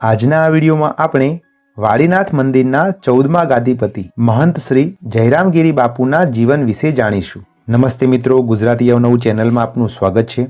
આજના આ વિડીયોમાં આપણે વાડીનાથ મંદિરના ચૌદમા ગાદીપતિ મહંત શ્રી જયરામગીરી બાપુના જીવન વિશે જાણીશું. નમસ્તે મિત્રો, ગુજરાતી અવનવું ચેનલમાં આપનું સ્વાગત છે.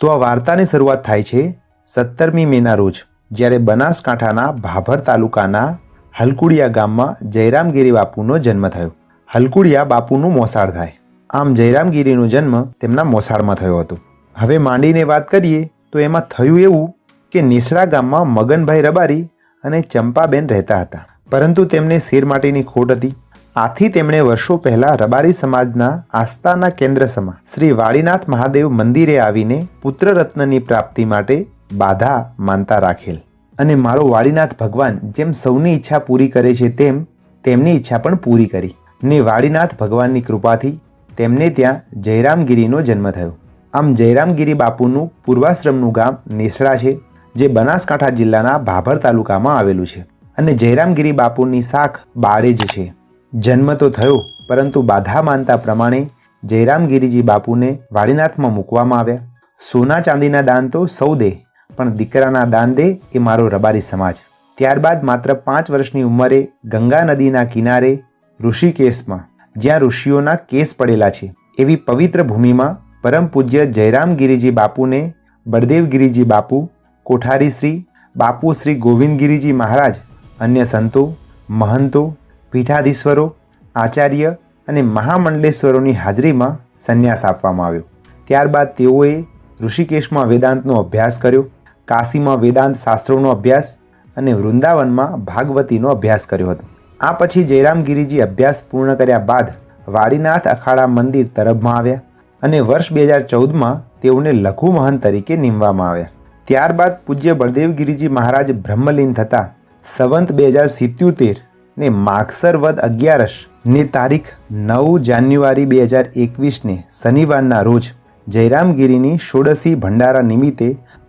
તો આ વાર્તાની શરૂઆત થાય છે સત્તરમી મેના રોજ, જ્યારે બનાસકાંઠાના ભાભર તાલુકાના હલકુડિયા ગામમાં જયરામગીરી બાપુનો જન્મ થયો. હલકુડિયા બાપુનું મોસાળ થાય. આમ જયરામગીરીનો જન્મ તેમના મોસાળમાં થયો હતો. હવે માંડીને વાત કરીએ તો એમાં થયું એવું કે નેસડા ગામમાં મગનભાઈ રબારી અને ચંપાબેન રહેતા હતા. પરંતુ તેમને શેર માટેની ખોટ હતી. આથી તેમણે વર્ષો પહેલા રબારી સમાજના આસ્થાના કેન્દ્ર સમા શ્રી વાળીનાથ મહાદેવ મંદિરે આવીને પુત્રરત્નની પ્રાપ્તિ માટે બાધા માનતા રાખેલ. અને મારો વાળીનાથ ભગવાન જેમ સૌની ઈચ્છા પૂરી કરે છે તેમ તેમની ઈચ્છા પણ પૂરી કરી. ને વાળીનાથ ભગવાનની કૃપાથી તેમને ત્યાં જયરામગીરીનો જન્મ થયો. આમ જયરામગીરી બાપુનું પૂર્વાશ્રમનું ગામ નેસડા છે. જે બનાસકાંઠા જિલ્લાના ભાભર તાલુકામાં આવેલું છે. અને જયરામગીરી બાપુની શાખ બાળેજ છે. જન્મ તો થયો, પરંતુ બાધા માનતા પ્રમાણે જયરામગીરીજી બાપુને વાડીનાથમાં મૂકવામાં આવ્યા. સોના ચાંદીના દાન તો સૌ દે, પણ દીકરાના દાન દે એ મારો રબારી સમાજ. ત્યારબાદ માત્ર પાંચ વર્ષની ઉંમરે ગંગા નદીના કિનારે ઋષિકેશમાં, જ્યાં ઋષિઓના કેસ પડેલા છે. એવી પવિત્ર ભૂમિમાં પરમ પૂજ્ય જયરામગીરીજી બાપુને બળદેવગીરીજી બાપુ કોઠારી શ્રી બાપુ શ્રી ગોવિંદગીરીજી મહારાજ, અન્ય સંતો, મહંતો, પીઠાધીશ્વરો, આચાર્ય અને મહામંડલેશ્વરોની હાજરીમાં સંન્યાસ આપવામાં આવ્યો. ત્યારબાદ તેઓએ ઋષિકેશમાં વેદાંતનો અભ્યાસ કર્યો, કાશીમાં વેદાંત શાસ્ત્રોનો અભ્યાસ અને વૃંદાવનમાં ભાગવતીનો અભ્યાસ કર્યો હતો. આ પછી જયરામગીરીજી અભ્યાસ પૂર્ણ કર્યા બાદ વાડીનાથ અખાડા મંદિર તરફમાં આવ્યા અને વર્ષ બે હજાર ચૌદમાં તેઓને લઘુ મહંત તરીકે નીમવામાં આવ્યા. ત્યારબાદ પૂજ્ય બળદેવગીરીજી મહારાજ બ્રહ્મલીન થતા સંવંત બે હજાર સિત્યોતેર ને માગસર વદ અગિયારસ ને તારીખ નવ જાન્યુઆરી બે હજાર એકવીસને શનિવારના રોજ જયરામગીરીની ષોડશી ભંડારા નિમિત્તે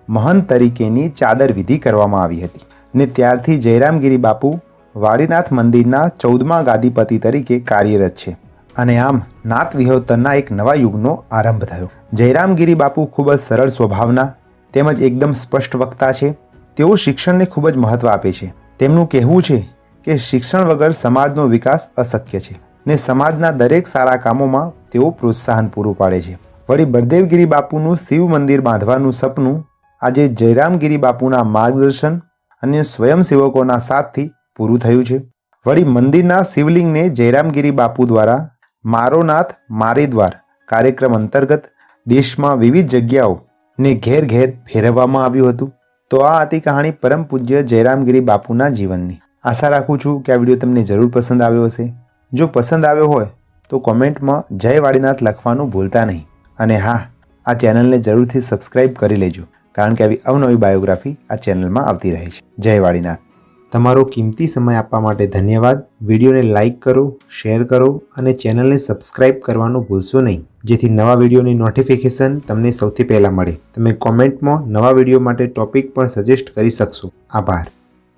મહંત તરીકેની ચાદર વિધિ કરવામાં આવી હતી ને ત્યારથી જયરામગીરી બાપુ વાડીનાથ મંદિરના ચૌદમા ગાદીપતિ તરીકે કાર્યરત છે. અને આમ નાથ વિહોતનના એક નવા યુગનો આરંભ થયો. જયરામગીરી બાપુ ખૂબ જ સરળ સ્વભાવના તેમજ એકદમ સ્પષ્ટ વક્તા છે. તેઓ શિક્ષણને ખૂબ જ મહત્ત્વ આપે છે. તેમનું કહેવું છે કે શિક્ષણ વગર સમાજનો વિકાસ અશક્ય છે ને સમાજના દરેક સારા કામોમાં તેઓ પ્રોત્સાહન પૂરું પાડે છે. વળી બળદેવગીરી બાપુનું શિવ મંદિર બાંધવાનું સપનું આજે જયરામગીરી બાપુના માર્ગદર્શન અને સ્વયંસેવકોના સાથથી પૂરું થયું છે. વળી મંદિરના શિવલિંગને જયરામગીરી બાપુ દ્વારા મારો નાથ મારે દ્વાર કાર્યક્રમ અંતર્ગત દેશમાં વિવિધ જગ્યાઓ ને ઘેર ઘેર ફેરવવામાં આવ્યું હતું. તો આ હતી કહાણી પરમ પૂજ્ય જયરામગીરી બાપુના જીવનની. આશા રાખું છું કે આ વીડિયો તમને જરૂર પસંદ આવ્યો હશે. જો પસંદ આવ્યો હોય, તો કોમેન્ટમાં જય વાડીનાથ લખવાનું ભૂલતા નહીં. અને હા, આ ચેનલને જરૂરથી સબસ્ક્રાઇબ કરી લેજો, કારણ કે આવી અવનવી બાયોગ્રાફી આ ચેનલમાં આવતી રહે છે. જય વાડીનાથ. તમારો કિંમતી સમય આપવા માટે ધન્યવાદ. વિડીયોને લાઇક કરો, શેર કરો અને ચેનલને સબસ્ક્રાઇબ કરવાનું ભૂલશો નહીં. જેથી નવા વિડીયોની નોટિફિકેશન તમને સૌથી પહેલાં મળે. તમે કોમેન્ટમાં નવા વીડિયો માટે ટોપિક પણ સજેસ્ટ કરી શકશો. આભાર.